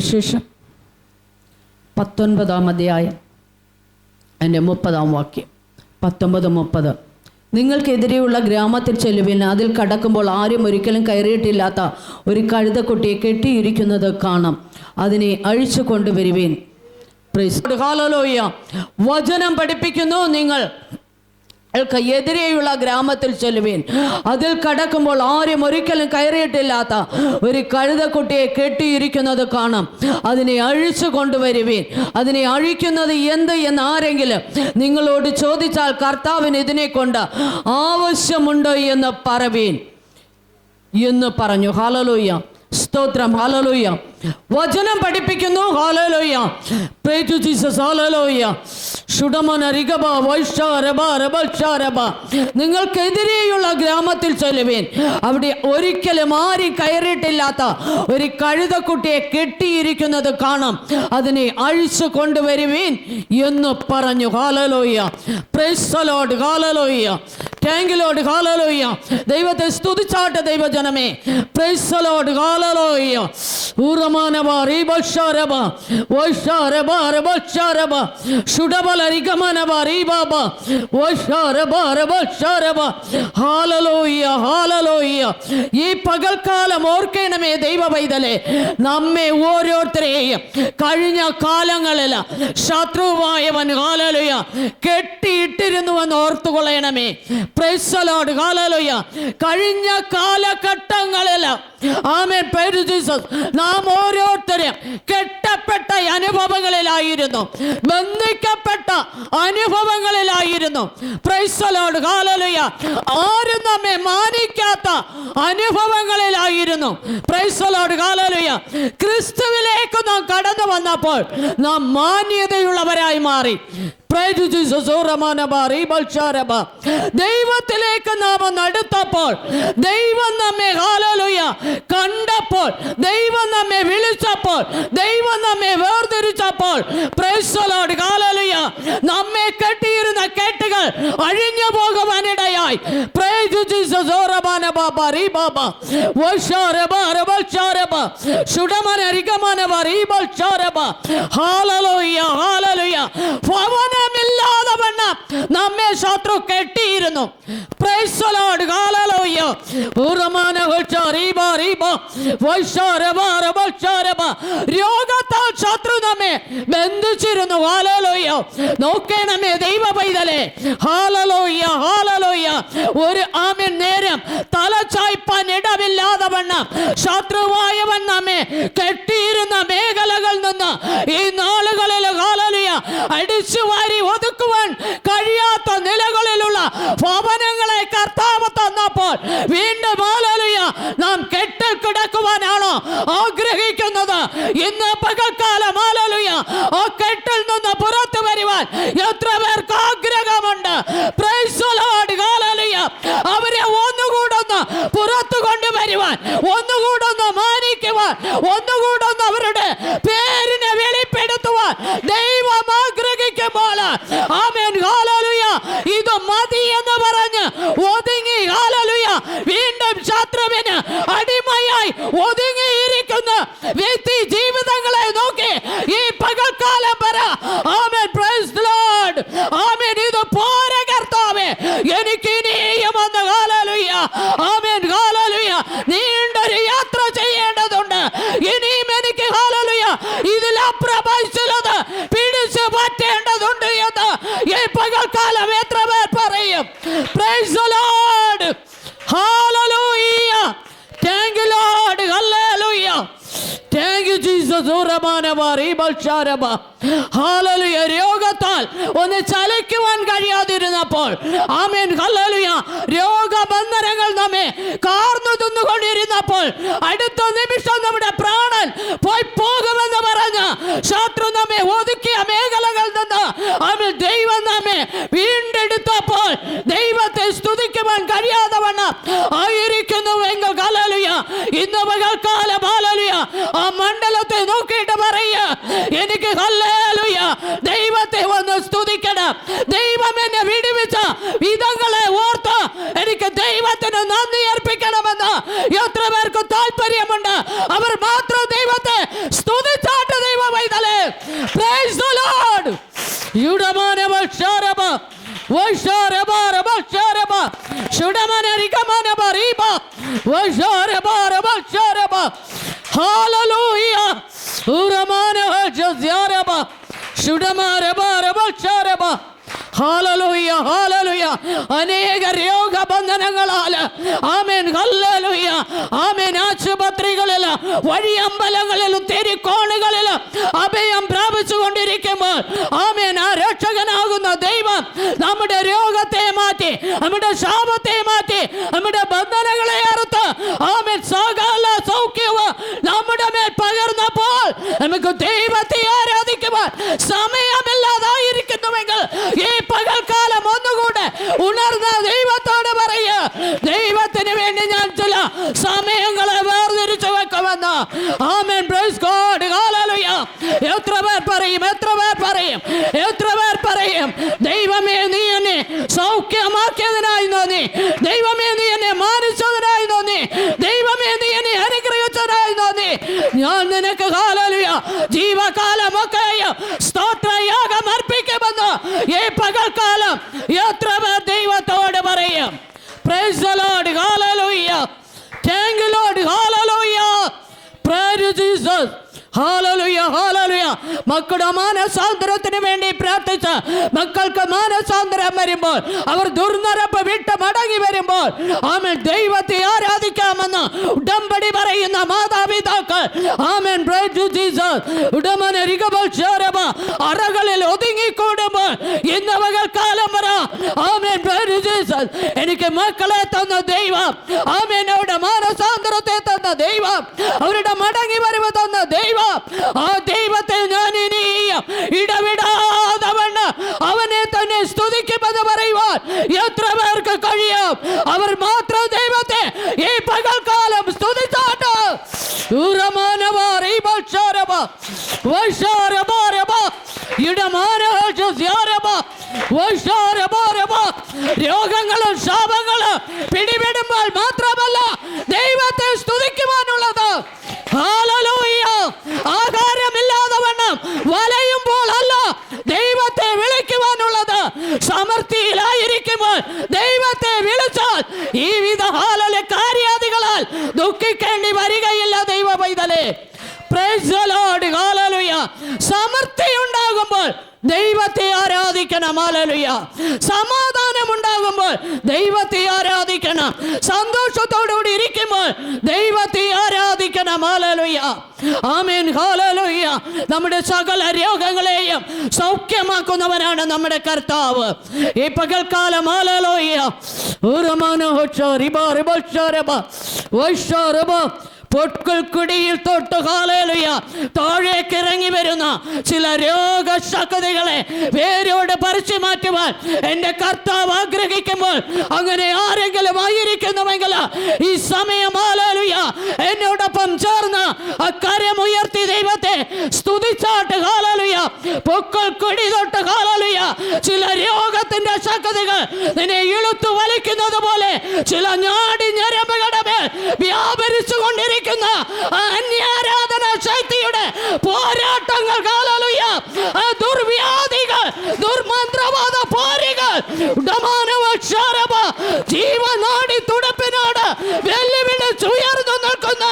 സുവിശേഷം. പത്തൊൻപതാം അധ്യായം. എന്റെ മുപ്പതാം വാക്യം. പത്തൊമ്പത് മുപ്പത്. നിങ്ങൾക്കെതിരെയുള്ള ഗ്രാമത്തിൽ ചെല്ലുവിൻ അതിൽ കടക്കുമ്പോൾ ആരും ഒരിക്കലും കയറിയിട്ടില്ലാത്ത ഒരു കഴുതക്കുട്ടിയെ കെട്ടിയിരിക്കുന്നത് കാണാം. അതിനെ അഴിച്ചു കൊണ്ടുവരുവേൻ. വചനം പഠിപ്പിക്കുന്നു നിങ്ങൾ. എതിരെയുള്ള ഗ്രാമത്തിൽ ചെല്ലുവീൻ. അതിൽ കടക്കുമ്പോൾ ആരും ഒരിക്കലും കയറിയിട്ടില്ലാത്ത ഒരു കഴുതക്കുട്ടിയെ കെട്ടിയിരിക്കുന്നത് കാണാം. അതിനെ അഴിച്ചു കൊണ്ടുവരുവീൻ. അതിനെ അഴിക്കുന്നത് എന്ത് എന്ന് ആരെങ്കിലും നിങ്ങളോട് ചോദിച്ചാൽ കർത്താവിന് ഇതിനെ കൊണ്ട് ആവശ്യമുണ്ടോ എന്ന് പറവീൻ. എന്ന് പറഞ്ഞു. ഹാലലൂയ്യ സ്തോത്രം. ഹാലലൂയ്യ വചനം പഠിപ്പിക്കുന്നു. ഹാലലൂയ്യ ഹാലലോയ്യ നിങ്ങൾക്കെതിരെയുള്ള ഗ്രാമത്തിൽ ചെല്ലുവേൻ. അവിടെ ഒരിക്കലും ആരും കയറിയിട്ടില്ലാത്ത ഒരു കഴുതക്കുട്ടിയെ കെട്ടിയിരിക്കുന്നത് കാണാം. അതിനെ അഴിച്ചു കൊണ്ടുവരുവീൻ എന്ന് പറഞ്ഞു. ഹാലലോയ്യ പ്രേസലോഡ് യു താങ്കിലോട് ഹാലലോയ്യ ദൈവത്തെ സ്തുതിച്ചാട്ടെ ദൈവജനമേ. ലോർഡ് ഹാലലോയ്യ ഊറമാനവ റീബഷാരബ വൈഷാരബ രബഷാരബ ഷുഡബല റിഗമനവ റീബാബ വൈഷാരബ രബഷാരബ ഹാലലോയ്യ ഹാലലോയ്യ ഈ പകൽക്കാലം ഓർക്കണമേ ദൈവ പൈതലെ നമ്മെ ഓരോരുത്തരെയും കഴിഞ്ഞ കാലങ്ങളിൽ ശത്രുവായവൻ ഹാലലോയ്യ കെട്ടിയിട്ടിരുന്നുവെന്ന് ഓർത്തുകൊള്ളണമേ. പ്രൈസലോട് ഹാലലുയ കഴിഞ്ഞ കാലഘട്ടങ്ങളിൽ ആമേൻ. പേര് ജീസസ് നാം ഓരോരുത്തരും കെട്ടപ്പെട്ട അനുഭവങ്ങളിലായിരുന്നു. ബന്ധിക്കപ്പെട്ട അനുഭവങ്ങളിലായിരുന്നു. പ്രൈസലോട് ഹാലലുയ ആരും നമ്മെ മാനിക്കാത്ത അനുഭവങ്ങളിലായിരുന്നു. പ്രൈസലോട് ഹാലലുയ ക്രിസ്തുവിലേക്ക് നാം കടന്നു വന്നപ്പോൾ നാം മാന്യതയുള്ളവരായി മാറി. ദൈവത്തിലേക്ക് നാം നടത്തപ്പോൾ ദൈവം നമ്മെ ഹാലലുയ കണ്ടപ്പോൾ ദൈവം നമ്മെ വിളിച്ചപ്പോൾ ദൈവം നമ്മെ വേർതിരിച്ചപ്പോൾ പ്രൈസലോട് ഹാലലുയ നമ്മെ കെട്ടിയിരുന്ന കെട്ടുകൾ അഴിഞ്ഞു പോകുവാനിടയായി. പ്രൈസ് ഭവനമില്ലാതെ വണ്ണം നമ്മെ ശത്രു കെട്ടിയിരുന്നു. രോഗത്താൽ ശത്രു നമ്മെ ബന്ധിച്ചിരുന്നു. ഹാലലോയ്യോ നോക്കണമേ ദൈവ പൈതലേ ഹാലലോയ്യ ഹാലലോയ്യ ഒരു ആമൻ നേരം തലച്ചായ്പാൻ ചായ്പാൻ ഇടമില്ലാതെ വണ്ണം ശത്രുവായവൻ നമ്മെ കെട്ടിയിരുന്ന മേഖലകളിൽ നിന്ന് ഈ നാളുകളിൽ ഹാലലിയ അടിച്ചു വാരി ഒതുക്കുവാൻ കഴിയാത്ത നിലകളിലുള്ള ഭവനങ്ങളെ കർത്താവ് തന്നപ്പോൾ വീണ്ടും ആലോലിയ നാം കെട്ടിൽ കിടക്കുവാനാണോ ആഗ്രഹിക്കുന്നത്? ഇന്ന് പകൽക്കാലം ആലോലിയ ആ കെട്ടിൽ നിന്ന് പുറത്തു വരുവാൻ എത്ര പേർക്ക് ആഗ്രഹമുണ്ട് Praise the Lord. Hallelujah. അവരെ ഒന്നുകൂടൊന്ന് പുറത്തു കൊണ്ടുവരുവാൻ ഒന്നുകൂടൊന്ന് മാനിക്കുവാൻ ഒന്നുകൂടൊന്ന് അവരുടെ പേരിനെ വെളിപ്പെടുത്തുവാൻ ദൈവം ആഗ്രഹിക്കുമ്പോൾ ആമേൻ ഹാലലുയ ഇത് മതി എന്ന് പറഞ്ഞ് ഒതുങ്ങി ഹാലലുയ വീണ്ടും ശത്രുവിന് അടിമയായി ഒതുങ്ങിയിരിക്കുന്ന വ്യക്തി ജീവിതങ്ങളെ നോക്കി ഈ പകൽക്കാലം പറ ആമേൻ പ്രൈസ് ദി ലോർഡ് ആമേൻ ഇത് പോരെ കർത്താവേ എനിക്ക് ഇനിയും ഒന്ന് ഹാലലുയ ആമേൻ ഹാലലുയ നീണ്ടൊരു യാത്ര ചെയ്യേണ്ടതുണ്ട് ഇനിയും എനിക്ക് ഹാലലുയ ഇതിലപ്രഭവിച്ചുള്ളത് പിടിച്ചു പറ്റേണ്ടതുണ്ട് എന്ന് ഈ പകൽക്കാലം എത്ര പേർ പറയും praise the Lord hallelujah thank you Lord hallelujah thank you Jesus ഉറമാനബ റീബൽഷാരബ ഹാലലുയ രോഗത്താൽ ഒന്ന് ചലിക്കുവാൻ കഴിയാതിരുന്നപ്പോൾ. ആമേൻ. ഹല്ലേലൂയ. രോഗബന്ധനങ്ങൾ നമ്മെ കാർന്നു തിന്നുകൊണ്ടിരുന്നപ്പോൾ അടുത്ത നിമിഷം നമ്മുടെ പ്രാണൻ പോയി പോകുമെന്ന് പറഞ്ഞ ശത്രു നമ്മെ ഒതുക്കിയ മേഖലകളിൽ നിന്ന് ആമേൻ ദൈവം നമ്മെ വീണ്ടെടുത്തപ്പോൾ ദൈവത്തെ സ്തുതിക്കുവാൻ കഴിയാതെ വണ്ണം ആയിരിക്കുന്നു എങ്കിൽ ഹല്ലേലൂയ. ഇന്ന് പകൽക്കാലം ഹല്ലേലൂയ. ആ മണ്ഡലത്തെ നോക്കിയിട്ട് പറയുക എനിക്ക് ഹല്ലേലൂയ ദൈവത്തെ ഒന്ന് സ്തുതിക്കണം ദൈവം എന്നെ വിടുവിച്ച വിധങ്ങളെ ഓർത്ത് എനിക്ക് ദൈവത്തിന് നന്ദി അർപ്പിക്കണമെന്ന് എത്ര പേർക്ക് താല്പര്യമുണ്ട് അവർ മാത്രം ദൈവത്തെ സ്തുതിച്ചാട്ട് ദൈവം വൈതലേ പ്രൈസ് ദ ലോർഡ് യുടമാനവ ക്ഷാരമ Hallelujah. Uramana, jazyaraba. Shudama, raba, raba, sharaba. ഹാലലുയ ഹാലലുയ അനേക രോഗബന്ധനങ്ങളാൽ ആമേൻ ഹല്ലേലൂയ ആമേൻ ആശുപത്രികളിൽ വഴിയമ്പലങ്ങളിലും തെരുക്കോണുകളിൽ അഭയം പ്രാപിച്ചുകൊണ്ടിരിക്കുമ്പോൾ ആമേൻ ആ രക്ഷകനാകുന്ന ദൈവം നമ്മുടെ രോഗത്തെ മാറ്റി നമ്മുടെ ശാപത്തെ മാറ്റി നമ്മുടെ ബന്ധനങ്ങളെ അറുത്ത് ആമേൻ മേൽ പകർന്നപ്പോൾ നമുക്ക് ദൈവത്തെ ആരാധിക്കുവാൻ സമയമില്ലാതായിരിക്കുന്നുവെങ്കിൽ ഈ പകൽക്കാലം ഒന്നുകൂടെ ഉണർന്ന ദൈവത്തോട് പറയുക ദൈവത്തിന് വേണ്ടി ഞാൻ ചില സമയങ്ങളെ വേർതിരിച്ചു വെക്കുമെന്ന്. ആമേൻ. പ്രൈസ് ഗോഡ് ഹല്ലേലൂയ എത്ര പേർ പറയും എത്ര പേർ പറയും എത്ര പേർ പറയും ദൈവമേ നീ എന്നെ സൗഖ്യമാക്കിയതിനായി നന്ദി ദൈവമേ നീ എന്നെ മാനിച്ചതിനായി നന്ദി ദൈവമേ നീ എന്നെ അനുഗ്രഹിച്ചതിനായി നന്ദി ഞാൻ നിനക്ക് കാലലുയ ജീവകാലമൊക്കെയും സ്തോത്രയാഗം അർപ്പിക്കുമെന്ന് ഈ പകൽക്കാലം എത്ര പേർ ദൈവത്തോട് പറയും Praise the Lord. Hallelujah. Thank you, Lord. Hallelujah. Praise you, Jesus. ഹാലലുയ ഹാലലുയ മക്കളുടെ മാനസാന്തരത്തിന് വേണ്ടി പ്രാർത്ഥിച്ച് മക്കൾക്ക് മാനസാന്തരം വരുമ്പോൾ അവർ ദുർനരപ്പ് വിട്ട് മടങ്ങി വരുമ്പോൾ ആമൻ. ദൈവത്തെ ആരാധിക്കാമെന്ന് ഉടമ്പടി പറയുന്ന മാതാപിതാക്കൾ ആമൻ. അറകളിൽ ഒതുങ്ങിക്കൂടുമ്പോൾ ഇന്ന് പകൽക്കാലം വര ആമേൻ. എനിക്ക് മക്കളെ തന്ന ദൈവം ആമേൻ. അവരുടെ മാനസാന്തരത്തെ തന്ന ദൈവം അവരുടെ മടങ്ങി വരവ് തന്ന ദൈവം ആ ദൈവത്തെ ഞാൻ ഇനിയും ഇടവിടാതെ വണ്ണം അവനെ തന്നെ സ്തുതിക്കുമെന്ന് പറയുവാൻ എത്ര പേർക്ക് കഴിയും അവർ മാത്രം ദൈവത്തെ ഈ പകൽക്കാലം സ്തുതിച്ചാട്ട് രോഗങ്ങളും ശാപങ്ങളും പിടിപെടുമ്പോൾ മാത്രമല്ല ദൈവത്തെ സ്തുതിക്കുവാനുള്ളത് ഹാലലൂയ ആഹാരമില്ലാതെ വണ്ണം വലയുമ്പോൾ അല്ല ദൈവത്തെ വിളിക്കുവാനുള്ളത് സമൃദ്ധിയിലായിരിക്കുമ്പോൾ ദൈവത്തെ വിളിച്ചാൽ ഹാലലെ കാര്യാദികളാൽ ദുഃഖിക്കേണ്ടി വരികയില്ല ദൈവ പൈതലേ. സമൃദ്ധി ഉണ്ടാകുമ്പോൾ ദൈവത്തെ ആരാധിക്കണം ആലലുയ സമാധാനം ഉണ്ടാകുമ്പോൾ ദൈവത്തെ ആരാധിക്കണം. സന്തോഷത്തോടുകൂടി ഇരിക്കുമ്പോൾ ദൈവത്തെ ഹാലലുയ ആമേൻ നമ്മുടെ സകല രോഗങ്ങളെയും സൗഖ്യമാക്കുന്നവനാണ് നമ്മുടെ കർത്താവ്. ഈ പകൽക്കാലം ഹാലലോയ ഒരു മനോഹ റിബ റിബ റിബ. റിബ. പൊട്ടുകുടിയിൽ തൊട്ട് കാലയിലുയ താഴേക്ക് ഇറങ്ങി വരുന്ന ചില രോഗശക്തികളെ വേരോട് പറിച്ചു മാറ്റുവാൻ എന്റെ കർത്താവ് ആഗ്രഹിക്കുമ്പോൾ അങ്ങനെ ആരെങ്കിലും ആയിരിക്കുന്നുവെങ്കിൽ ഈ സമയം ആലേലുയ എന്നോടൊപ്പം ചേർന്ന് അക്കാര്യം ഉയർത്തി ദൈവത്തെ സ്തുതിച്ചാട്ട് കാലാലുയ പൊക്കൾ കൊടി തൊട്ട് കാലാലുയ ചില രോഗത്തിന്റെ ശക്തികൾ നിന്നെ ഇളുത്തു വലിക്കുന്നത് പോലെ ചില ഞാടി കാലലുയ ആ ദുർവ്യാധികൾ ദുർമന്ത്രവാദ പോരുകൾ ജീവനാടി തുടപ്പിനോട് വെല്ലുവിളിച്ചുയർന്നു നിൽക്കുന്ന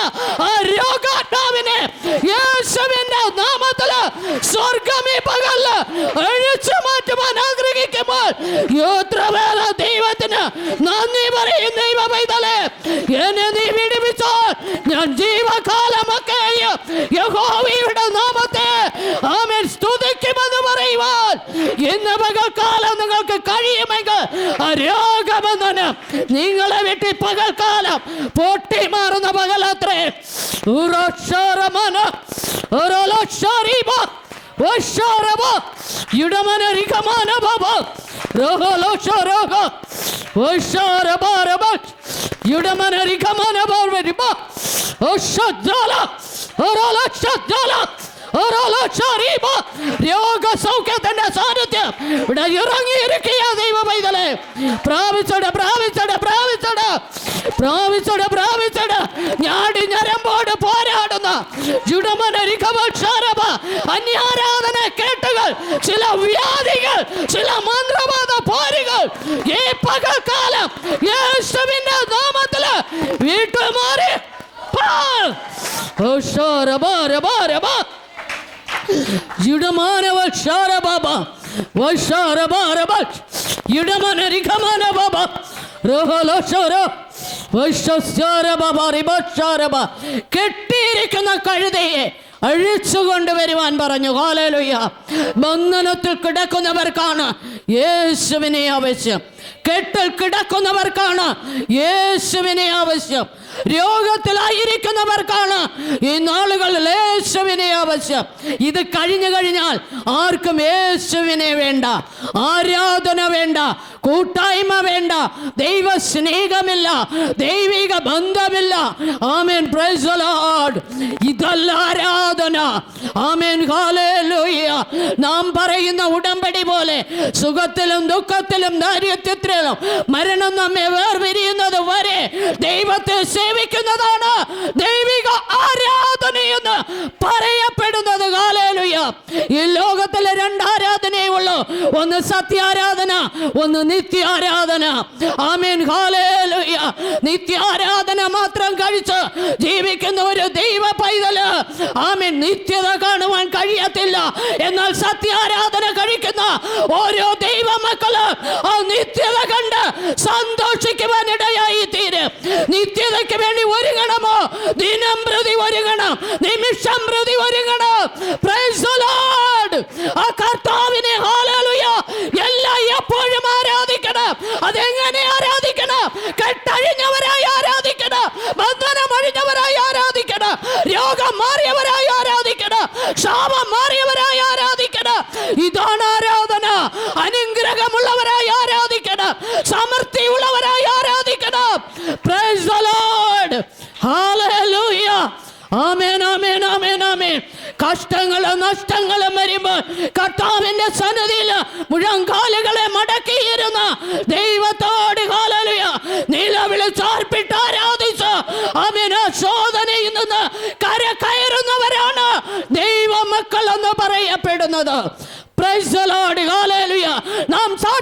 ആ രോഗാത്മാവിനെ യേശുവിന്റെ നാമത്തിൽ സ്വർഗമേ പകൽ അഴിച്ചു മാറ്റുവാൻ ആഗ്രഹിക്കുമ്പോൾ യോത്രവേല ദൈവത്തിന് നന്ദി പറയും ദൈവ പൈതലേ കഴിയുമെങ്കിൽ ആ രോഗമെന്നു നിങ്ങളെ വിട്ട് പകൽക്കാലം പൊട്ടി മാറുന്ന പകലത്രേ. ഉറോക്ഷരമന ഉറോലോക്ഷരീബ ഉഷാരബ ഇടമന റികമാന ബാബ രോഗലോക്ഷരോഗ ഉഷാരബാരബ ഇടമന റികമാന ബാബ ഉഷജാല ഉറോലോക്ഷജാല ഒരൊലക്ഷരീപ രോഗസൗഖ്യത്തിന്റെ സാന്നിധ്യം. ഇവിടെ ഇറങ്ങിയിരിക്കുക ദൈവ പൈതലെ പ്രാപിച്ചട പ്രാപിച്ചട പ്രാപിച്ചട. പ്രാപിച്ചട പ്രാപിച്ചട. ഞാടി ഞരമ്പോട് പോരാടുന്ന അന്യാരാധന കേട്ടുകൾ ചില വ്യാധികൾ ചില മന്ത്രവാദ ഈ പകൽക്കാലം യേശുവിന്റെ നാമത്തിൽ വീട്ടുമാറി മാറി ഓ, ശോര, ബോര, ബോര, ബോ. ഇടമാനവ ശാര ബാബ വശാര ബാര ബ ഇടമന റിഖമന ബാബ റോഹലോ ശോര വശാര ബാബ റിബശാര ബ. കെട്ടിയിരിക്കുന്ന കഴുതയെ അഴിച്ചു കൊണ്ടുവരുവാൻ പറഞ്ഞു. ഹാലേലുയ്യ ബന്ധനത്തിൽ കിടക്കുന്നവർക്കാണ് യേശുവിനെ ആവശ്യം. കെട്ടിൽ കിടക്കുന്നവർക്കാണ് യേശുവിനെ ആവശ്യം. രോഗത്തിലായിരിക്കുന്നവർക്കാണ് ഈ നാളുകളിൽ യേശുവിനെ ആവശ്യം. ഇത് കഴിഞ്ഞു കഴിഞ്ഞാൽ ആർക്കും യേശുവിനെ വേണ്ട ആരാധന വേണ്ട കൂട്ടായ്മ വേണ്ട ദൈവ സ്നേഹമില്ല ദൈവിക ബന്ധമില്ല. ആമേൻ. പ്രൈസ് ദി ലോർഡ് ഇതല്ല ആരാധന. ആമേൻ. നാം പറയുന്ന ഉടമ്പടി പോലെ സുഖത്തിലും ദുഃഖത്തിലും ദാരിദ്ര്യത്തിലും മരണം നമ്മെ വേർപിരിയുന്നത് വരെ ദൈവത്തെ സേവിക്കുന്നതാണ് ദൈവിക ആരാധനയെന്ന് പറയപ്പെടുന്നത്. ഈ ഉള്ളൂ ഒന്ന് സത്യാരാധന ഒന്ന് നിത്യാരാധന. ആമേൻ ഹല്ലേലൂയ. നിത്യാരാധന മാത്രം കഴിച്ച് ജീവിക്കുന്ന ഒരു ദൈവ പൈതൽ. ആമേൻ നിത്യത കാണുവാൻ കഴിയത്തില്ല. എന്നാൽ സത്യാരാധന കഴിക്കുന്ന ഓരോ ദൈവ മക്കൾ ആ നിത്യത കണ്ട് സന്തോഷിക്കുവാൻ ഇടയായി തീരും. നിത്യതയ്ക്ക് വേണ്ടി ഒരുങ്ങണമോ? ദിനം പ്രതി ഒരുങ്ങണം. നിമിഷം പ്രതി ഒരുങ്ങണം. Praise രോഗം മാറിയവരായി ആരാധിക്കണം ശാപം മാറിയവരായി ആരാധിക്കണം ഇതാണ് ആരാധന. അനുഗ്രഹമുള്ളവരായി ആരാധിക്കണം സമൃദ്ധി ഉള്ളവരായി ആരാധിക്കണം. പ്രൈസ് ദ ലോർഡ് ഹല്ലേലൂയ ആമേൻ ആമേൻ ആമേൻ ആമേൻ. കഷ്ടങ്ങളും നഷ്ടങ്ങളും വരുമ്പോൾ കർത്താവിന്റെ സന്നദ്ധിയിൽ മുഴങ്കാലുകളെ മടക്കിയിരുന്ന ദൈവത്തോട്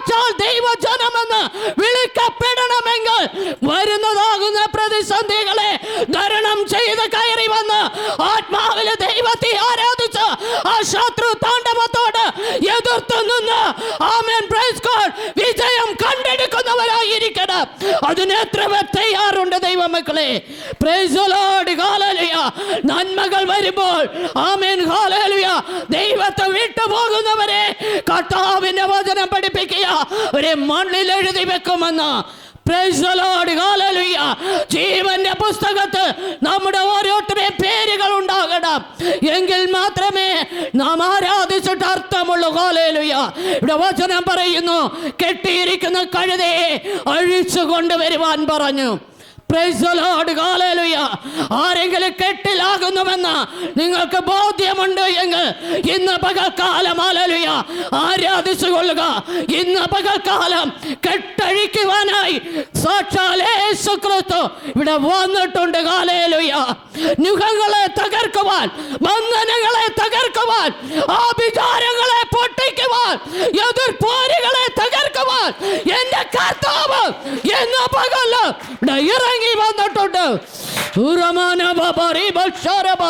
സാക്ഷാൽ ദൈവജനമെന്ന് വിളിക്കപ്പെടണമെങ്കിൽ വരുന്നതാകുന്ന പ്രതിസന്ധികളെ ധരണം ചെയ്ത് കയറി വന്ന് ആത്മാവിലെ ദൈവത്തെ ആരാധിച്ച് ആ ശത്രു താണ്ഡവത്തോട് എതിർത്ത് നിന്ന്. ആമേൻ. പ്രൈസ് കണ്ടെടുക്കുന്നവരായിരിക്കണം അതിന് എത്ര പേർ തയ്യാറുണ്ട് ദൈവമക്കളെ. നന്മകൾ വരുമ്പോൾ ആമേൻ ഹാലേലുയ ദൈവത്തെ വിട്ടുപോകുന്നവരെ കർത്താവിന്റെ വചനം പഠിപ്പിക്കുക. ഒരു മണ്ണിൽ എഴുതി വെക്കുമെന്ന്. ജീവന്റെ പുസ്തകത്ത് നമ്മുടെ ഓരോരുത്തരുടെയും പേരുകൾ ഉണ്ടാകണം. എങ്കിൽ മാത്രമേ നാം ആരാധിച്ചിട്ട് അർത്ഥമുള്ളൂ. ഹാലേലുയ ഇവിടെ വചനം പറയുന്നു കെട്ടിയിരിക്കുന്ന കഴുതയെ അഴിച്ചു കൊണ്ടുവരുവാൻ പറഞ്ഞു. ആരെങ്കിലും കെട്ടിലാകുന്നുവെന്ന് നിങ്ങൾക്ക് ബോധ്യമുണ്ട് എങ്കിൽ ഇന്ന് പകൽക്കാലം ആലലുയ ആരാധിച്ചു കൊള്ളുക ഇന്ന് പകൽക്കാലം കെട്ടഴിക്കുവാനായി സാക്ഷാൽ യേശു ക്രിസ്തു ഇവിടെ വന്നിട്ടുണ്ട് കാലേലുയ നുഖങ്ങളെ തകർക്കുവാൻ ബന്ധനങ്ങളെ തകർക്കുവാൻ ആഭിചാരങ്ങളെ പൊട്ടിക്കുവാൻ എന്റെ കർത്താവ് എന്ന പകൽ ഇറങ്ങി വന്നിട്ടുണ്ട്. ഉറമാന ബാബ റീബക്ഷാരബ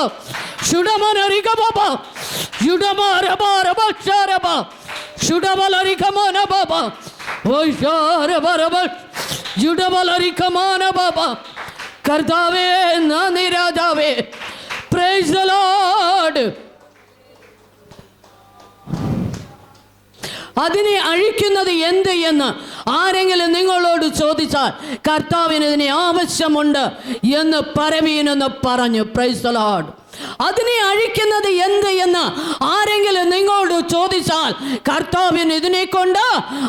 ശുഡമന റിഗബബ യുഡമാരബാരബ ക്ഷാരബ ശുഡബലരികമന ബാബ. വൈശാരബരബ യുഡബലരികമാന ബാബ. കർത്താവേ നന്ദി രാജാവേ. പ്രൈസ് ദ ലോർഡ് അതിനെ അഴിക്കുന്നത് എന്ത് എന്ന് ആരെങ്കിലും നിങ്ങളോട് ചോദിച്ചാൽ കർത്താവിന് ഇതിനെ ആവശ്യമുണ്ട് എന്ന് പരമീനെന്ന് പറഞ്ഞു. പ്രൈസ് ദ ലോർഡ് അതിനെ അഴിക്കുന്നത് എന്ത് എന്ന് ആരെങ്കിലും നിങ്ങളോട് ചോദിച്ചാൽ കർത്താവിന് ഇതിനെ കൊണ്ട്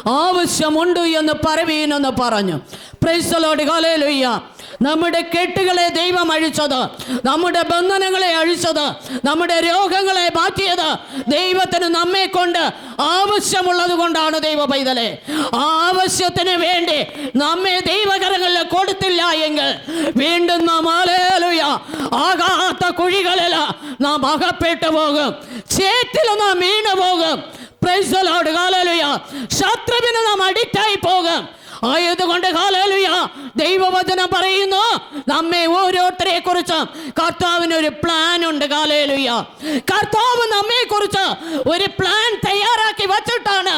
ആവശ്യമുണ്ട് എന്ന് പരമീനെന്ന് പറഞ്ഞു. പ്രൈസ് ദ ലോർഡ് ഹല്ലേലൂയ നമ്മുടെ കെട്ടുകളെ ദൈവം അഴിച്ചത് നമ്മുടെ ബന്ധനങ്ങളെ അഴിച്ചത് നമ്മുടെ രോഗങ്ങളെ മാറ്റിയത് ദൈവത്തിന് നമ്മെ കൊണ്ട് ആവശ്യമുള്ളത് കൊണ്ടാണ് ദൈവ പൈതലെ. ആവശ്യത്തിന് വേണ്ടി നമ്മെ ദൈവകരങ്ങളിൽ കൊടുത്തില്ല എങ്കിൽ വീണ്ടും നാം ആലേലുയ ആകാത്ത കുഴികളിൽ നാം അകപ്പെട്ടു പോകും. ചേറ്റിൽ നാം വീണു പോകും. ശത്രുവിന് നാം അഡിക്റ്റായി പോകും. ആയതുകൊണ്ട് ഹാലേലുയ ദൈവവചനം പറയുന്നു. നമ്മെ ഓരോരുത്തരെ കുറിച്ച് കർത്താവിന് ഒരു പ്ലാൻ ഉണ്ട് കാലയിലുയ്യ കർത്താവ് നമ്മെ കുറിച്ച് ഒരു പ്ലാൻ തയ്യാറാക്കി വച്ചിട്ടാണ്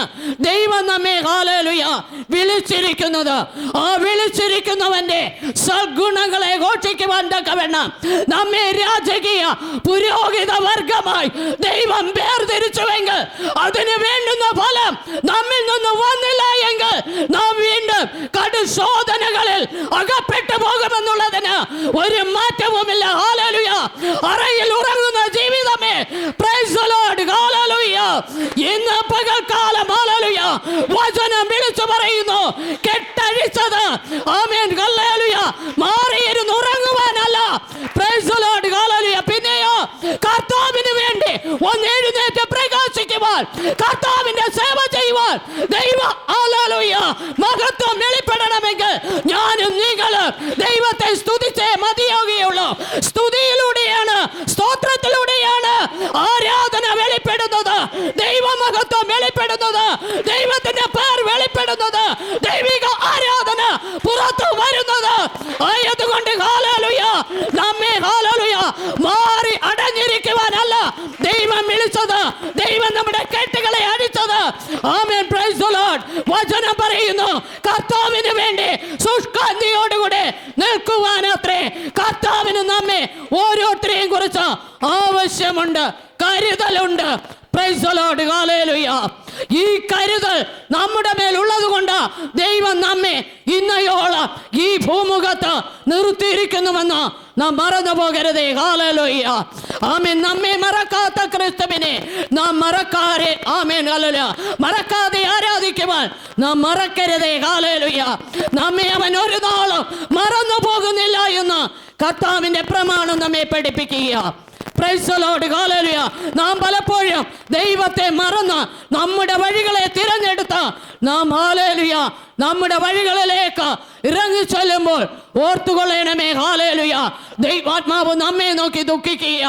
ദൈവം നമ്മെ കാലയിലുയ്യ വിളിച്ചിരിക്കുന്നത്. ആ വിളിച്ചിരിക്കുന്നവന്റെ സദ്ഗുണങ്ങളെ ഘോഷിക്കുവാൻ തക്ക വേണം നമ്മെ രാജകീയ പുരോഹിത വർഗമായി ദൈവം വേർതിരിച്ചുവെങ്കിൽ അതിന് വേണ്ടുന്ന ഫലം നമ്മിൽ നിന്ന് വന്നില്ല എങ്കിൽ നാം വീണ്ടും കടുശോധനകളിൽ അകപ്പെട്ടു പോകുമെന്നുള്ളതിന് ഒരു മാറ്റവുമില്ല. ഹാലലുയ അറയിൽ ഉറങ്ങുന്ന ജീവിതമേ. The Lord. Hallelujah. ഇന്ന് പകൽക്കാലം. ഹാലലുയ വചനം വിളിച്ചു പറയുന്നു. കെട്ടഴിച്ചത്. ആമേൻ ഹല്ലേലൂയ മാറിയിരുന്നു ഉറങ്ങുവാനല്ല. Praise Lord. Hallelujah. പിന്നെയോ കർത്താവിന് വേണ്ടി ഒന്ന് എഴുന്നേറ്റ് പ്രകാശിക്കുവാൻ കർത്താവിന്റെ സേവ ചെയ്യുവാൻ ദൈവ ഹല്ലേലൂയ മഹത്വം വെളിപ്പെടണമെങ്കിൽ ഞാനും നിങ്ങളും ദൈവത്തെ സ്തുതിച്ചേ മതിയാകുകയുള്ളൂ സ്തുതിയിലൂടെയാണ് സ്തോത്രത്തിലൂടെയാണ് ആരാധന വെളിപ്പെടുന്നത്. ദൈവമഹത്വം വെളിപ്പെടുന്നത്. ദൈവത്തിന്റെ പേർ വെളിപ്പെടുന്നത്. ദൈവിക ആരാധന പുറത്തു വരുന്നത്. ആയതുകൊണ്ട് ഹാലലുയ നമ്മെ ഹാലലുയ മാറി അടഞ്ഞിരിക്കുവാനല്ല ദൈവം വിളിച്ചത് ദൈവം നമ്മുടെ കെട്ടുകളെ അടിച്ചത് ആമേൻ. പ്രൈസ് ദി ലോർഡ് വചനം പറയുന്നു. കർത്താവിന് വേണ്ടി ശുഷ്കാന്തിയോടുകൂടെ നിൽക്കുവാനത്രേ. കർത്താവിന് നമ്മെ ഓരോരുത്തരെയും കുറിച്ച് ആവശ്യമുണ്ട് കരുതലുണ്ട്. ഈ കരുതൽ നമ്മുടെ മേലുള്ളത് കൊണ്ട് ദൈവം നമ്മെ ഇന്നയോളം ഈ ഭൂമുഖത്ത് നിർത്തിയിരിക്കുന്നുവെന്ന് നാം മറന്നു പോകരുതേ. ഹാലലോയ്യ ആമേൻ. നമ്മെ മറക്കാത്ത ക്രിസ്തുവിനെ നാം മറക്കാരെ ആമേൻ. കാലല മറക്കാതെ ആരാധിക്കുവാൻ നാം മറക്കരുതേ. കാലലോയ്യ നമ്മെ അവൻ ഒരു നാളും മറന്നു പോകുന്നില്ല എന്ന് കർത്താവിന്റെ പ്രമാണം നമ്മെ പഠിപ്പിക്കുക Praise the Lord. Hallelujah. നാം പലപ്പോഴും ദൈവത്തെ മറന്ന് നമ്മുടെ വഴികളെ തിരഞ്ഞെടുത്ത നാം ഹാലേലുയ നമ്മുടെ വഴികളിലേക്ക് ഇറങ്ങി ചെല്ലുമ്പോൾ ഓർത്തുകൊള്ളണമേ ഹാലേലുയ ദൈവാത്മാവ് നമ്മെ നോക്കി ദുഃഖിക്കുക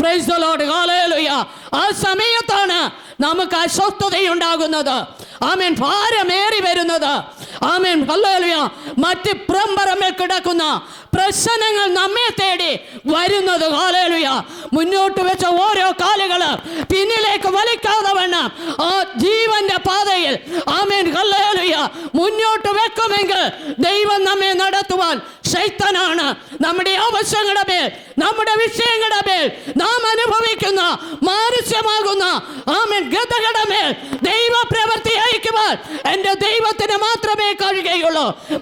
പ്രൈസ് the Lord. Hallelujah. ആ സമയത്താണ് നമുക്ക് അസ്വസ്ഥതയുണ്ടാകുന്നത്. ആമേൻ. ഭാരമേറി വരുന്നത്. ആമേൻ. ഹല്ലേലൂയ. മറ്റ് പുറംപറമ്പിൽ കിടക്കുന്ന പ്രശ്നങ്ങൾ നമ്മെ തേടി വരുന്നത്. ഹാലേലുയ മുന്നോട്ട് വെച്ച ഓരോ കാലുകൾ പിന്നിലേക്ക് വലിക്കാതെ വേണം ആ ജീവന്റെ പാതയിൽ ആമേൻ. ഹല്ലേലൂയ. മുന്നോട്ട് വെക്കുമെങ്കിൽ ദൈവം നമ്മെ നടത്തുവാൻ ശൈത്തനാണ്. നമ്മുടെ ആവശ്യങ്ങളുടെ മേൽ നമ്മുടെ വിഷയങ്ങളുടെ മേൽ നാം അനുഭവിക്കുന്ന മാനുഷ്യമാകുന്ന ആമേൻ. ഗതകളുടെ മേൽ ദൈവ പ്രവൃത്തി അയക്കുവാൻ എന്റെ ദൈവത്തിന് കഴിയുകയുള്ളൂ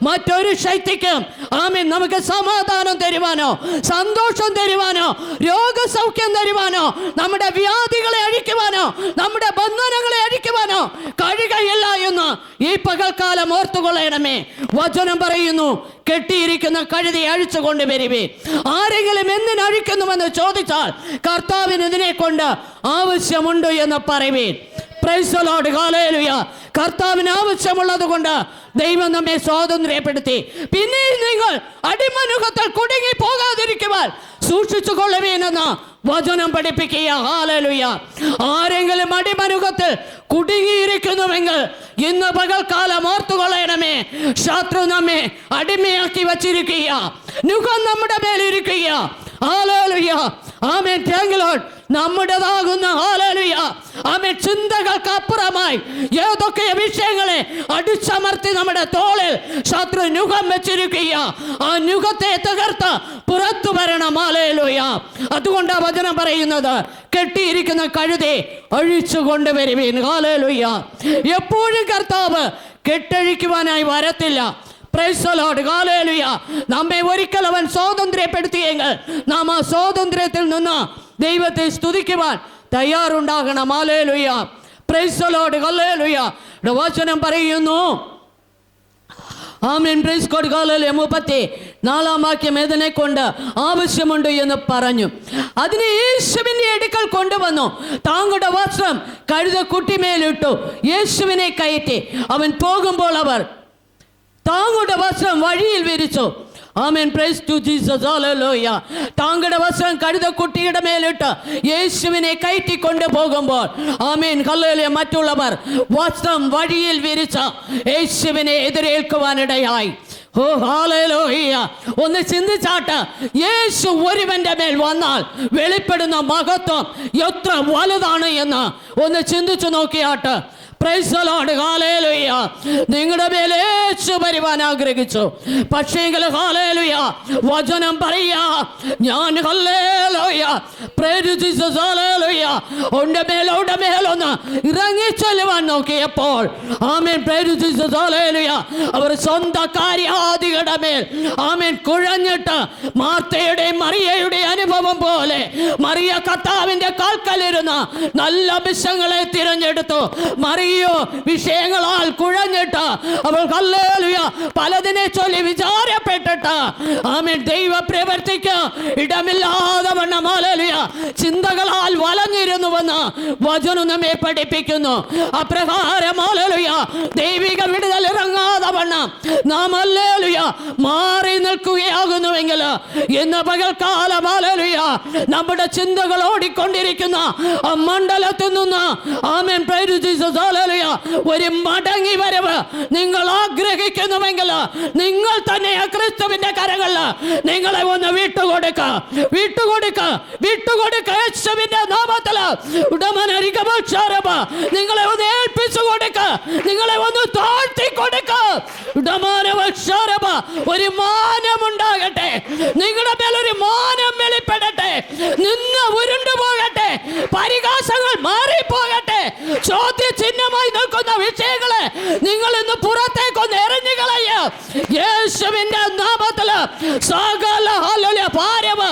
മറ്റൊരു ശക്തിക്ക് ആമേൻ. നമുക്ക് സമാധാനം തരുവാനോ സന്തോഷം തരുവാനോ രോഗസൗഖ്യം തരുവാനോ നമ്മുടെ വ്യാധികളെ അഴിക്കുവാനോ നമ്മുടെ ബന്ധനങ്ങളെ അഴിക്കുവാനോ കഴുകയില്ല എന്ന് ഈ പകൽക്കാലം ഓർത്തുകൊള്ളണമേ. വചനം പറയുന്നു കെട്ടിയിരിക്കുന്ന കഴുതി അഴിച്ചു കൊണ്ടുവരുവേ ആരെങ്കിലും എന്തിനഴിക്കുന്നുവെന്ന് ചോദിച്ചാൽ കർത്താവിന് ഇതിനെ കൊണ്ട് ആവശ്യമുണ്ട് എന്ന് പറയുവീൻ കർത്താവിന് ആവശ്യമുള്ളത് കൊണ്ട് ദൈവം നമ്മെ സ്വാതന്ത്ര്യപ്പെടുത്തി. പിന്നെ നിങ്ങൾ അടിമനുഖത്തിൽ കുടുങ്ങി പോകാതിരിക്കുവാൻ സൂക്ഷിച്ചു കൊള്ളുവീനെന്ന് വചനം പഠിപ്പിക്കുക ഹാലലുയ ആരെങ്കിലും അടിമനുഖത്തിൽ കുടുങ്ങിയിരിക്കുന്നുവെങ്കിൽ ഇന്ന് പകൽക്കാലം ഓർത്തുകൊള്ളണമേ. ശത്രു നമ്മെ അടിമയാക്കി വച്ചിരിക്കുക നുഖം നമ്മുടെ മേലിരിക്കുക ഹാലലുയ ആമേ താങ്ക് ലോഡ് നമ്മുടേതാകുന്ന ചിന്തകൾക്ക് അപ്പുറമായി ഏതൊക്കെ വിഷയങ്ങളെ അടിച്ചമർത്തി നമ്മുടെ തോളിൽ ശത്രു നുഖം വെച്ചിരിക്കുക ആ നുഖത്തെ തകർത്ത് പുറത്തു വരണം. ആലയിലൂയ അതുകൊണ്ട് വചനം പറയുന്നത് കെട്ടിയിരിക്കുന്ന കഴുതെ അഴിച്ചു കൊണ്ടുവരുവീൻ. ഹാലലുയ എപ്പോഴും കർത്താവ് കെട്ടഴിക്കുവാനായി വരത്തില്ല. നമ്മെ ഒരിക്കൽ അവൻ സ്വാതന്ത്ര്യപ്പെടുത്തിയെങ്കിൽ നാം ആ സ്വാതന്ത്ര്യത്തിൽ നിന്ന് ദൈവത്തെ സ്തുതിക്കുവാൻ തയ്യാറുണ്ടാകണം. ആലേലുയ പ്രൈസലോട് കല്ലേലുയ വചനം പറയുന്നു. ആമേൻ. പ്രൈസ് കോഡ് കാലല്ലേ മുപ്പത്തി നാലാം വാക്യം ഇതിനെ കൊണ്ട് ആവശ്യമുണ്ട് എന്ന് പറഞ്ഞു. അതിന് യേശുവിന്റെ അടുക്കൽ കൊണ്ടുവന്നു. താങ്കളുടെ വസ്ത്രം കഴുത കുട്ടിമേലിട്ടു യേശുവിനെ കയറ്റി. അവൻ പോകുമ്പോൾ അവർ താങ്കളുടെ വസ്ത്രം വഴിയിൽ വിരിച്ചു. ആമേൻ. പ്രൈസ് ടു ജീസസ് ഹല്ലേലൂയ താങ്കളുടെ വസ്ത്രം കഴുത കുട്ടിയുടെ മേലിട്ട് യേശുവിനെ കയറ്റിക്കൊണ്ട് പോകുമ്പോൾ ആമേൻ. ഹല്ലേലൂയ. മറ്റുള്ളവർ വസ്ത്രം വഴിയിൽ വിരിച്ച യേശുവിനെ എതിരേൽക്കുവാനിടയായി. ഓ ഹാലേലൂയ ഒന്ന് ചിന്തിച്ചാട്ട് യേശു ഒരുവന്റെ മേൽ വന്നാൽ വെളിപ്പെടുന്ന മഹത്വം എത്ര വലുതാണ് എന്ന് ഒന്ന് ചിന്തിച്ചു നോക്കിയാട്ട് പ്രൈസലോട് ഹാലേലുയ നിങ്ങളുടെ മേലേച്ചു യേശു വരുവാൻ ആഗ്രഹിച്ചു. പക്ഷേങ്കിൽ ഹാലേലുയ വചനം പറയാ ഞാൻ ഹല്ലേലൂയ ഹാലേലുയ ഉണ്ട മേൽ ഉണ്ട മേലൊന്ന് ഇറങ്ങി ചെല്ലുവാൻ നോക്കിയപ്പോൾ ആമേൻ ഹാലേലുയ അവർ സ്വന്തം കാര്യാദികളുടെ മേൽ ആമേൻ കുഴഞ്ഞിട്ട് മാർത്തയുടെയും മറിയയുടെ അനുഭവം പോലെ മറിയ കർത്താവിന്റെ കാൽക്കലിരുന്ന നല്ല വിഷങ്ങളെ തിരഞ്ഞെടുത്തു. മറിയോ വിഷയങ്ങളാൽ കുഴഞ്ഞിട്ട് അവൾ കല്ലേലുയ പലതിനെ ചൊല്ലി വിചാരപ്പെട്ടിട്ട്. ആമേൻ. ദൈവ പ്രവർത്തിക്ക്. ഇടമില്ലാതെ വണ്ണം. ചിന്തകളാൽ വലഞ്ഞിരുന്നുവെന്ന് വചനം നമ്മെ പഠിപ്പിക്കുന്നു. അപ്രകാരം ഹല്ലേലൂയ. ദൈവിക വിടുതൽ ഇറങ്ങാതെ വണ്ണം. നാം അല്ലേലുയ മാറി നിൽക്കുകയാകുന്നുവെങ്കിൽ ഇന്ന് പകൽക്കാലം ഹല്ലേലൂയ നമ്മുടെ ചിന്തകൾ ഓടിക്കൊണ്ടിരിക്കുന്ന ആ മണ്ഡലത്തിൽ നിന്ന് ആമേൻ. പ്രൈസ് ജീസസ് ഒരു മടങ്ങി വരവ്. നിങ്ങൾ ആഗ്രഹിക്കുന്നുവെങ്കിൽ നിങ്ങൾ തന്നെ ആ ക്രിസ്തുവിന്റെ കരകളിൽ നിങ്ങളെ ഒന്ന് വിട്ടുകൊടുക്ക. വിട്ടുകൊടുക്ക. വിട്ടുകൊടുക്ക യേശുവിന്റെ നാമത്തിൽ. ഉടമനരികമക്ഷാരമ നിങ്ങളെ ഒന്ന് ഏൽപ്പിച്ചു കൊടുക്ക നിങ്ങളെ ഒന്ന് താഴ്ത്തി കൊടുക്ക ഉടമാനവക്ഷാരമ ഒരു മാനമുണ്ടാകട്ടെ നിങ്ങളുടെ ഒരു മാനം വെളിപ്പെടട്ടെ. നിന്ന് ഉരുണ്ടു പോകട്ടെ പരിഹാസങ്ങൾ മാറിപ്പോകട്ടെ. ചോദ്യ ചിഹ്നമായി നിൽക്കുന്ന വിഷയങ്ങളെ നിങ്ങൾ ഇന്ന് പുറത്തേക്കൊന്ന് എറിഞ്ഞു കളയ യേശുവിന്റെ നാമത്തിൽ സകല ഹല്ലേലൂയ ഭാരവ്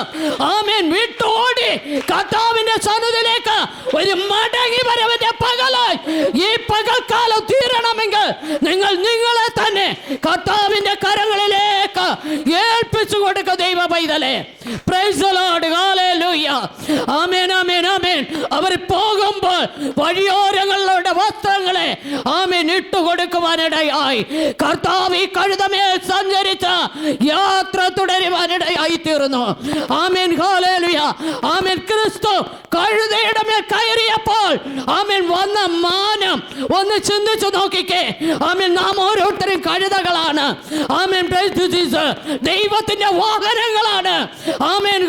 ആമേൻ. വിട്ടോടി കർത്താവിന്റെ സന്നിധിയിലേക്ക് ഒരു മടങ്ങി വരവിന്റെ പകലായി. ഈ പകൽക്കാലം തീരണമെങ്കിൽ നിങ്ങൾ നിങ്ങളെ തന്നെ കർത്താവിന്റെ കരങ്ങളിലേക്ക് ഏൽപ്പിച്ചു കൊടുക്ക ദൈവ പൈതലെ ആമേൻ ആമേൻ ആമേൻ അവർ പോകുമ്പോൾ വഴിയോരങ്ങളുടെ വസ്ത്രങ്ങളെ ആമേൻ ഇട്ടുകൊടുക്കുവാനിടയായി കർത്താവ് ഈ കഴുതമേൽ സഞ്ചരിച്ച യാത്ര തുടരുവാനിടയായി തീർന്നു. ആമേൻ ഹാലേലുയ ആമേൻ ക്രിസ്തു കഴുതയുടെ മേൽ കയറിയപ്പോൾ ആമേൻ വന്ന മാനം ഒന്ന് ചിന്തിച്ചു നോക്കിക്കേ. ആമേൻ നാം ഓരോരുത്തരും കഴുതകളാണ്. ആമേൻ ദൈവത്തിൽ. ദൈവത്തിന്റെ വാഹനങ്ങളാണ്. ആമേൻ.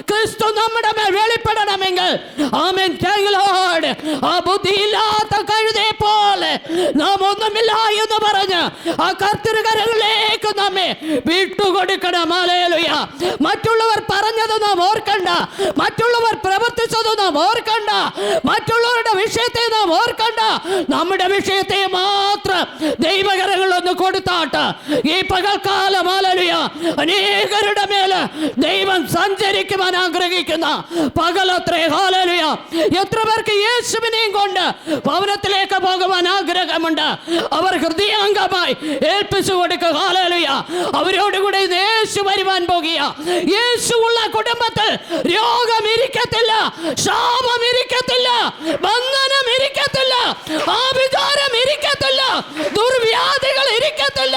ക്രിസ്തു നമ്മുടെ മേൽ വെളിപ്പെടണമെങ്കിൽ. ആമേൻ. Lord. ആ ബുദ്ധിയില്ലാത്ത കഴുതയെ പോലെ നാം ഒന്നുമില്ല എന്ന് പറഞ്ഞ് ആ കർത്തൃകരങ്ങളിലേക്ക് നമ്മെ വിട്ടുകൊടുക്കണം. ഹല്ലേലൂയ. മറ്റുള്ളവർ പറഞ്ഞത് നാം ഓർക്കണ്ട. മറ്റുള്ളവർ പ്രവർത്തിച്ചത് നാം ഓർക്കണ്ട. മറ്റുള്ളവരുടെ വിഷയത്തെ നാം ഓർക്കണ്ട. നമ്മുടെ വിഷയത്തെ മാത്രം ദൈവകരങ്ങളൊന്ന് കൊടുത്താട്ട് ഈ പകൽക്കാലം ഹല്ലേലൂയ അനേകരുടെ മേൽ ദൈവം സഞ്ചരിക്കുവാൻ ആഗ്രഹിക്കുന്ന പകലത്രേ ഹാലലുയ എത്ര പേർക്ക് യേശുവിനെയും കൊണ്ട് ഭവനത്തിലേക്ക് പോകുവാൻ ആഗ്രഹമുണ്ട്? അവർ ഹൃദയാംഗമായി ഏൽപ്പിച്ചു കൊടുക്കുക ഹാലലുയ അവരോടുകൂടെ യേശു വരുവാൻ പോകുക. യേശു ഉള്ള കുടുംബത്തിൽ രോഗം ഇരിക്കത്തില്ല ശാപം ഇരിക്കത്തില്ല ബന്ധനം ഇരിക്കത്തില്ല ആഭിചാരം ഇരിക്കത്തില്ല ദുർവ്യാധികൾ ഇരിക്കത്തില്ല.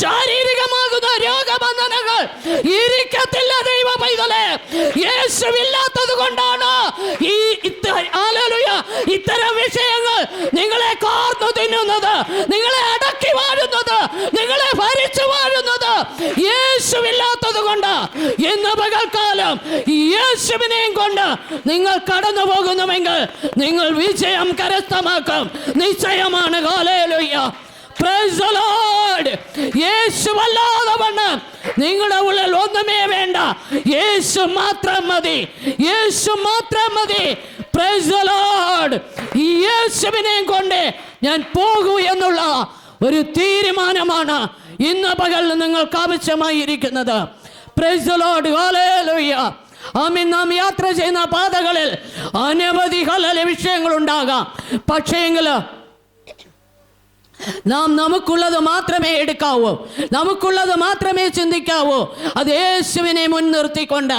ശാരീരികമാകുന്ന രോഗബന്ധനങ്ങൾ ഇരിക്കത്തില്ല ദൈവ പൈതലെ. യേശുവില്ലാത്തത് കൊണ്ടാണ് ഈ ഇത്തരം വിഷയങ്ങൾ നിങ്ങളെ കാർന്നു തിന്നുന്നത് നിങ്ങളെ അടക്കി വാഴുന്നത് നിങ്ങളെ ഭരിച്ചു വാഴുന്നത് യേശുവില്ലാത്തത് കൊണ്ട്. ഇന്ന് പകൽക്കാലം യേശുവിനെയും കൊണ്ട് നിങ്ങൾ കടന്നു പോകുന്നുവെങ്കിൽ നിങ്ങൾ വിജയം കരസ്ഥമാക്കും. നിശ്ചയമാണ്. Lord. നിങ്ങളുടെ ഉള്ളിൽ ഒന്നുമേ വേണ്ട. യേശു മാത്രം മതി. യേശു മാത്രം മതി. ഈ യേശുവിനെയും കൊണ്ട് ഞാൻ പോകൂ എന്നുള്ള ഒരു തീരുമാനമാണ് ഇന്ന് പകൽ നിങ്ങൾക്ക് ആവശ്യമായിരിക്കുന്നത്. ആമീൻ. നാം യാത്ര ചെയ്യുന്ന പാതകളിൽ അനവധി വിഷയങ്ങൾ ഉണ്ടാകാം പക്ഷേങ്കിൽ നാം നമുക്കുള്ളത് മാത്രമേ എടുക്കാവൂ. നമുക്കുള്ളത് മാത്രമേ ചിന്തിക്കാവൂ. അത് യേശുവിനെ മുൻനിർത്തിക്കൊണ്ട്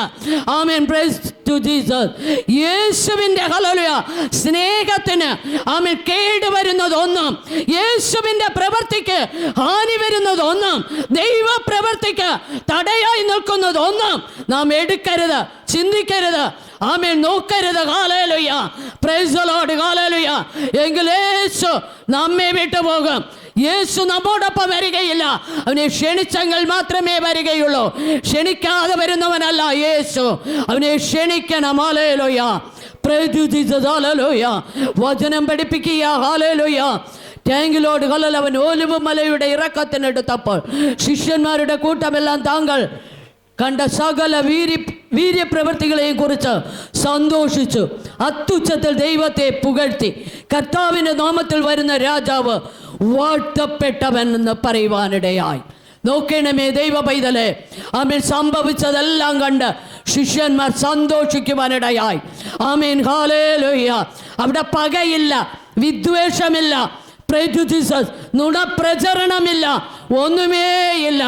ആമേൻ. പ്രൈസ് ടു ജീസസ് യേശുവിന്റെ ഹലലുയ സ്നേഹത്തിന് ആമേൻ കേട് വരുന്നതൊന്നും യേശുവിന്റെ പ്രവൃത്തിക്ക് ഹാനി വരുന്നതൊന്നും ദൈവ പ്രവൃത്തിക്ക് തടയായി നിൽക്കുന്നതൊന്നും നാം എടുക്കരുത് ചിന്തിക്കരുത്. ആമേൻ നോക്കരുത്. കാലേലുയ്യ പ്രൈസലോട് കാലയിലുയ്യ എങ്കിൽ യേശു നമ്മെ വിട്ടുപോകും. യേശു നമ്മോടൊപ്പം വരികയില്ല. അവനെ ക്ഷണിച്ചെങ്കിൽ മാത്രമേ വരികയുള്ളൂ. ക്ഷണിക്കാതെ വരുന്നവനല്ല യേശു. അവനെ ക്ഷണിക്കണം. ആലയലോയ പ്രേതുജിതലോയ വചനം പഠിപ്പിക്കുക. ഹാലേലുയ്യ ടാങ്കിലോട് കല്ലൽ അവൻ ഓലുവ് മലയുടെ ഇറക്കത്തിനെടുത്തപ്പോൾ ശിഷ്യന്മാരുടെ കൂട്ടമെല്ലാം താങ്കൾ കണ്ട സകല വീര്യ വീര്യപ്രവൃത്തികളെയും കുറിച്ച് സന്തോഷിച്ചു. അത്യുച്ചത്തിൽ ദൈവത്തെ പുകഴ്ത്തി. കർത്താവിന്റെ നാമത്തിൽ വരുന്ന രാജാവ് വാഴ്ത്തപ്പെട്ടവൻ എന്ന് പറയുവാനിടയായി. നോക്കണമേ ദൈവ പൈതലെ ആമീൻ. സംഭവിച്ചതെല്ലാം കണ്ട് ശിഷ്യന്മാർ സന്തോഷിക്കുവാനിടയായി. ആമീൻ. ഹാലേലുയ്യ അവിടെ പകയില്ല വിദ്വേഷമില്ല prejudices, നുണപ്രചരണമില്ല ഒന്നുമേയില്ല.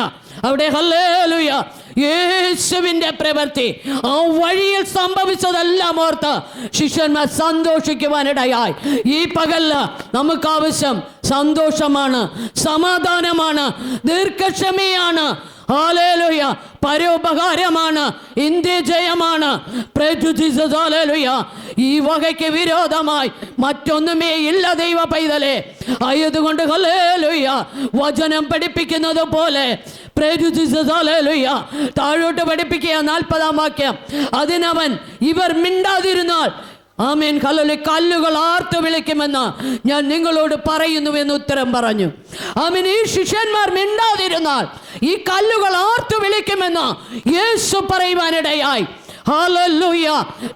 അവിടെ ഹല്ലേലൂയ. യേശുവിന്റെ പ്രവൃത്തി ആ വഴിയിൽ സംഭവിച്ചതെല്ലാം ഓർത്ത് ശിഷ്യന്മാർ സന്തോഷിക്കുവാനിടയായി. ഈ പകൽ നമുക്ക് ആവശ്യം സന്തോഷമാണ് സമാധാനമാണ് ദീർഘക്ഷമയാണ് ഹാലേലുയ പരോപകാരമാണ് ഇന്ത്യ ജയമാണ് prejudices, ഹാലേലുയ ഈ വകയ്ക്ക് വിരോധമായി മറ്റൊന്നുമേ ഇല്ല ദൈവ പൈതലെ. ആയതുകൊണ്ട് വചനം പഠിപ്പിക്കുന്നത് പോലെ താഴോട്ട് പഠിപ്പിക്കുക നാൽപ്പതാം വാക്യം. അതിനവൻ ഇവർ മിണ്ടാതിരുന്നാൽ ആമേൻ കല്ലല് കല്ലുകൾ ആർത്ത് വിളിക്കുമെന്ന് ഞാൻ നിങ്ങളോട് പറയുന്നു എന്ന് ഉത്തരം പറഞ്ഞു. ആമീൻ ഈ ശിഷ്യന്മാർ മിണ്ടാതിരുന്നാൽ ഈ കല്ലുകൾ ആർത്ത് വിളിക്കുമെന്ന് യേശു പറയുവാനിടയായി.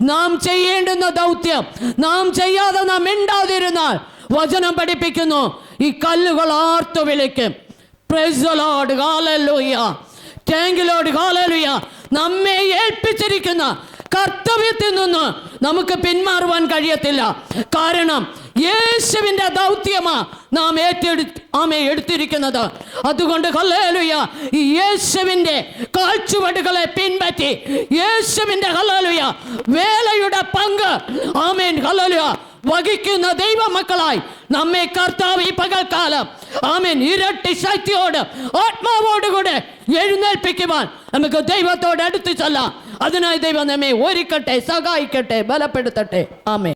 നാം ചെയ്യേണ്ടുന്ന ദൗത്യം നാം ചെയ്യാതെ നാം മിണ്ടാതിരുന്നാൽ വചനം പഠിപ്പിക്കുന്നു ഈ കല്ലുകൾ ആർത്തു വിളിക്കും. Thank you, Lord. Hallelujah. നമ്മെ ഏൽപ്പിച്ചിരിക്കുന്ന കർത്തവ്യത്തിൽ നിന്ന് നമുക്ക് പിന്മാറുവാൻ കഴിയത്തില്ല കാരണം യേശുവിന്റെ ദൗത്യമാ നാം ഏറ്റെടു ആമെ എടുത്തിരിക്കുന്നത്. അതുകൊണ്ട് ഹല്ലേലൂയ ഈ യേശുവിന്റെ കാഴ്ചവടുകളെ പിൻപറ്റി യേശുവിന്റെ ഹല്ലേലൂയ വേലയുടെ പങ്ക് ആമേൻ ഹല്ലേലൂയ വഹിക്കുന്ന ദൈവമക്കളായി നമ്മെ കർത്താവ് ഈ പകൽക്കാലം ആമേൻ ഇരട്ടി ശക്തിയോട് ആത്മാവോടുകൂടെ എഴുന്നേൽപ്പിക്കുവാൻ നമുക്ക് ദൈവത്തോട് അടുത്ത് ചെല്ലാം. അതിനായി ദൈവം നമ്മെ ഒരുക്കട്ടെ സഹായിക്കട്ടെ ബലപ്പെടുത്തട്ടെ. ആമേ